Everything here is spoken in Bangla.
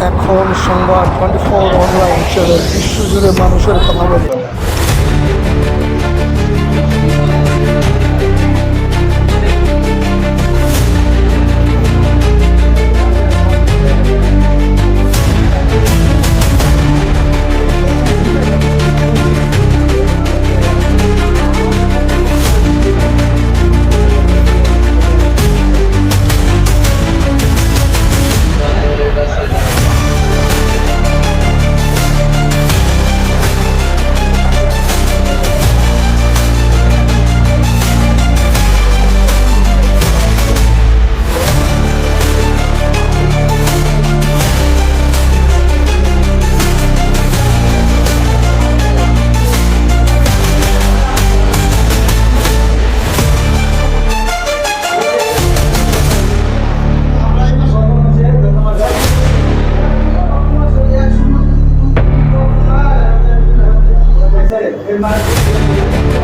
এখন সংবাদ টোয়েন্টি ফোর অনলাইন চ্যানেল বিশ্বজুড়ে মানুষের কথা বলে Marcos.